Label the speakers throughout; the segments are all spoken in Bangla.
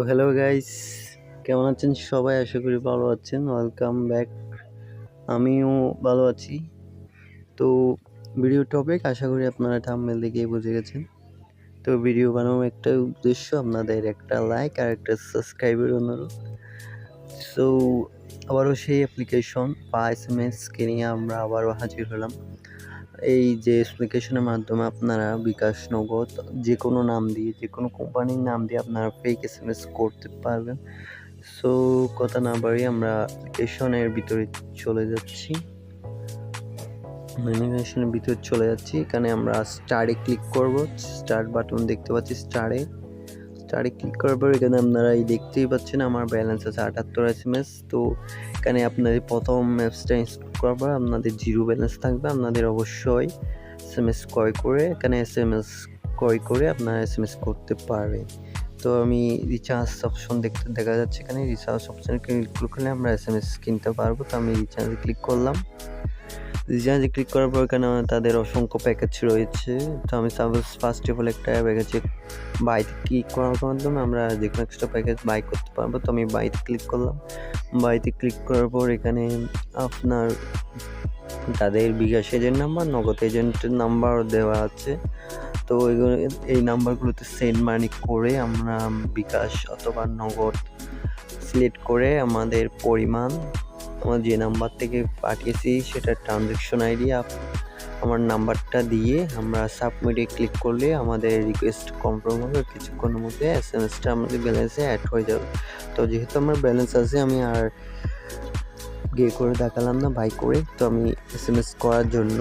Speaker 1: তো হ্যালো গাইস কেমন আছেন সবাই? আশা করি ভালো আছেন। ওয়েলকাম ব্যাক আমিও ভালো আছি। তো ভিডিও টপিক আশা করি আপনারা থাম্বনেল দেখে বুঝে গেছেন। তো ভিডিও বানানোর একটা উদ্দেশ্য, আপনাদের একটা লাইক আর একটা সাবস্ক্রাইবের অনুরোধ। সো আবারও সেই অ্যাপ্লিকেশন বা এস এম এসকে নিয়ে আমরা আবারও হাজির হলাম। এই যে অ্যাপ্লিকেশনের মাধ্যমে আপনারা বিকাশ নগদ যে কোনো নাম দিয়ে যে কোনো কোম্পানির নাম দিয়ে আপনারা ফেক এস এম এস করতে পারবেন। সো কথা না বাড়ি আমরা অ্যাপ্লিকেশনের ভিতরে চলে যাচ্ছি। অ্যানিমেশনের ভিতরে চলে যাচ্ছি। এখানে আমরা স্টারে ক্লিক করব। স্টার্ট বাটন দেখতে পাচ্ছি স্টারে স্টারে ক্লিক করার পর এখানে আপনারা এই দেখতেই পাচ্ছেন আমার ব্যালেন্স আছে আটাত্তর এস এম এস তো এখানে আপনাদের প্রথম অ্যাপসটা পর আপনাদের জিরো ব্যালেন্স থাকবে, আপনাদের অবশ্যই এস এম এস ক্রয় করে, এখানে এস এম এস ক্রয় করে আপনারা এস এম এস করতে পারবেন। তো আমি রিচার্জ অপশন দেখতে, দেখা যাচ্ছে এখানে রিচার্জ অপশনে ক্লিক করলে আমরা এস এম এস কিনতে পারব, তো আমি রিচার্জে ক্লিক করলাম। রিচার্জে ক্লিক করার পর এখানে তাদের অসংখ্য প্যাকেজ রয়েছে। তো আমি সাপোজ ফার্স্ট অফ অল একটা প্যাকেজে বাইতে ক্লিক করার মাধ্যমে আমরা যে কোনো এক্সট্রা প্যাকেজ বাই করতে পারব। তো আমি বাইতে ক্লিক করলাম। বাইতে ক্লিক করার পর এখানে আপনার তাদের বিকাশ এজেন্ট নাম্বার নগদ এজেন্টের নাম্বার দেওয়া আছে। তো এই নাম্বারগুলোতে সেন্ড মানি করে আমরা বিকাশ অথবা নগদ সিলেক্ট করে আমাদের পরিমাণ আমার যে নাম্বার থেকে পাঠিয়েছি সেটা ট্রানজ্যাকশন আইডি আমার নাম্বারটা দিয়ে আমরা সাবমিটে ক্লিক করলে আমাদের রিকোয়েস্ট কনফার্ম হবে। কিছুক্ষণের মধ্যে এস এম এসটা আমাদের ব্যালেন্সে অ্যাড হয়ে যাবে। তো যেহেতু আমার ব্যালেন্স আছে, আমি আর গিয়ে করে দেখালাম না বাই করে, তো আমি এস এম এস করার জন্য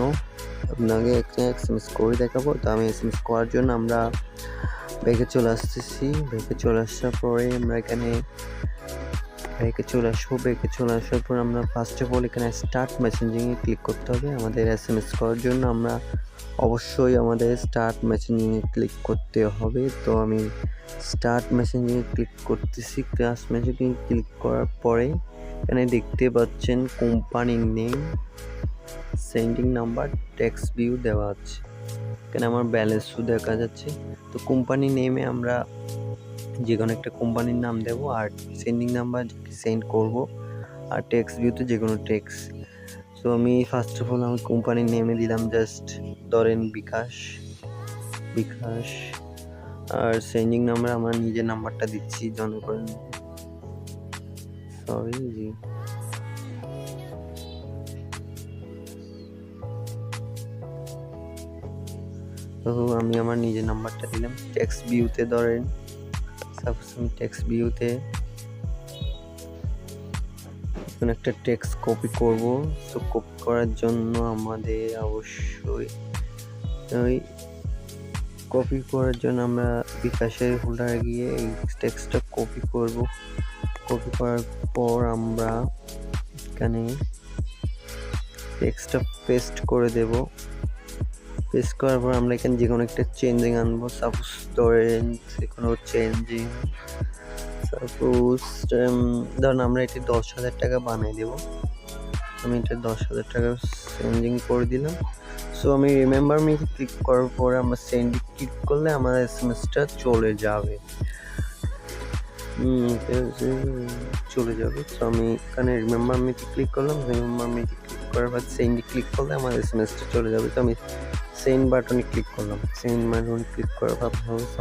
Speaker 1: আপনাকে একটা এস এম এস করে দেখাবো। তো আমি এস এম এস করার জন্য আমরা ব্যাগে চলে আসতেছি। ব্যাগে চলে আসার পরে আমরা এখানে ব্যাগে চলে আসব ব্যাগে চলে আসার পর আমরা ফার্স্ট অফ অল এখানে স্টার্ট মেসেঞ্জিংয়ে ক্লিক করতে হবে। আমাদের এস এম এস করার জন্য আমরা অবশ্যই আমাদের স্টার্ট মেসেঞ্জিংয়ে ক্লিক করতে হবে। তো আমি স্টার্ট মেসেঞ্জিংয়ে ক্লিক করতেছি। ক্লাস মেসেঞ্জিং ক্লিক করার পরে এখানে দেখতে পাচ্ছেন কোম্পানির name sending number text view দেওয়া আছে। এখানে আমার ব্যালেন্সও দেখা যাচ্ছে। তো কোম্পানি নেমে আমরা যে কোনো একটা কোম্পানির নাম দেবো আর সেন্ডিং নাম্বার সেন্ড করব আর ট্যাক্স ভিউতে যে কোনো ট্যাক্স সো আমি ফার্স্ট অফ অল আমি কোম্পানির নেমে দিলাম জাস্ট ধরেন বিকাশ বিকাশ আর সেন্ডিং নাম্বার আমার নিজের নাম্বারটা দিচ্ছি, জনগণ। সরি জি। তো আমি আমার নিজের নাম্বারটা দিলাম। ট্যাক্স ভিউতে ধরেন। সাপোজ আমি ট্যাক্স ভিউতে কোনো একটা টেক্সট কপি করব। সো কপি করার জন্য আমাদের অবশ্যই, ওই কপি করার জন্য আমরা বিকাশের হোল্ডারে গিয়ে এই টেক্সটটা কপি করব। কপি করার পর আমরা এখানে টেক্সটটা পেস্ট করে দেব। পেস্ট করার পর আমরা এখানে যে কোনো একটা চেঞ্জিং আনব। সাপোজ ধরেন যে কোনো চেঞ্জিং সাপোজ ধরুন আমরা এটি দশ হাজার টাকা বানিয়ে দেবো। আমি এটা দশ হাজার টাকা চেঞ্জিং করে দিলাম। সো আমি রিমেম্বার মি ক্লিক করার পরে আমরা সেন্ড ক্লিক করলে আমার এস এম এসটা চলে যাবে। চলে যাবে। তো আমি এখানে রিমেম্বার মিতে ক্লিক করলাম। রিমেম্বার মিতে ক্লিক করার পর সেন্ডে ক্লিক করলে আমার এস এম এসটা চলে যাবে। তো আমি সেন্ড বাটনে ক্লিক করলাম। সেন্ড বাটনে ক্লিক করার পর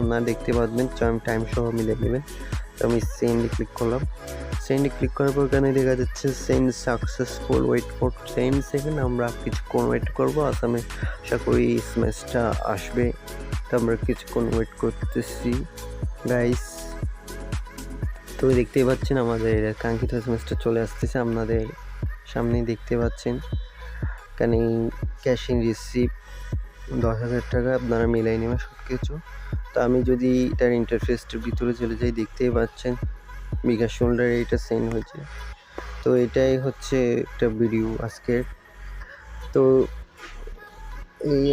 Speaker 1: আপনারা দেখতে পাবেন টাইম সহ মিলে নেবেন তো আমি সেন্ডে ক্লিক করলাম। সেন্ডে ক্লিক করার পর এখানে দেখা যাচ্ছে send successful wait for ten second আমরা কিছুক্ষণ ওয়েট করব। আসামে আশা করি স্ম্যাচটা আসবে। তো আমরা কিছুক্ষণ ওয়েট করতেছি। গাইস তো দেখতেই পাচ্ছেন আমাদের কাঙ্ক্ষিত স্ম্যাচটা চলে আসতেছে। আপনাদের সামনেই দেখতে পাচ্ছেন। এখানে ক্যাশ ইন রিসিভ দশ হাজার টাকা আপনারা মিলাই নেবেন সব কিছু তো আমি যদি এটার ইন্টারফেসটার ভিতরে চলে যাই, দেখতেই পাচ্ছেন বিকাশ শোল্ডারে এটা সেন্ড হয়েছে। তো এটাই হচ্ছে একটা ভিডিও আজকের। তো এই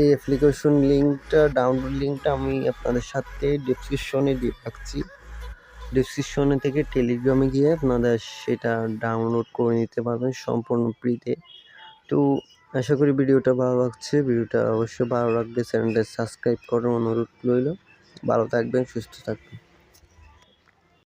Speaker 1: এই অ্যাপ্লিকেশন লিঙ্কটা ডাউনলোড লিঙ্কটা আমি আপনাদের সাথে ডিসক্রিপশনে দিয়ে রাখছি। ডিসক্রিপশনে থেকে টেলিগ্রামে গিয়ে আপনাদের সেটা ডাউনলোড করে নিতে পারবেন সম্পূর্ণ ফ্রিতে তো আশা করি ভিডিওটা ভালো লাগছে। ভিডিওটা অবশ্যই ভালো লাগবে। চ্যানেলটা সাবস্ক্রাইব করার অনুরোধ রইল। ভালো থাকবেন, সুস্থ থাকবেন।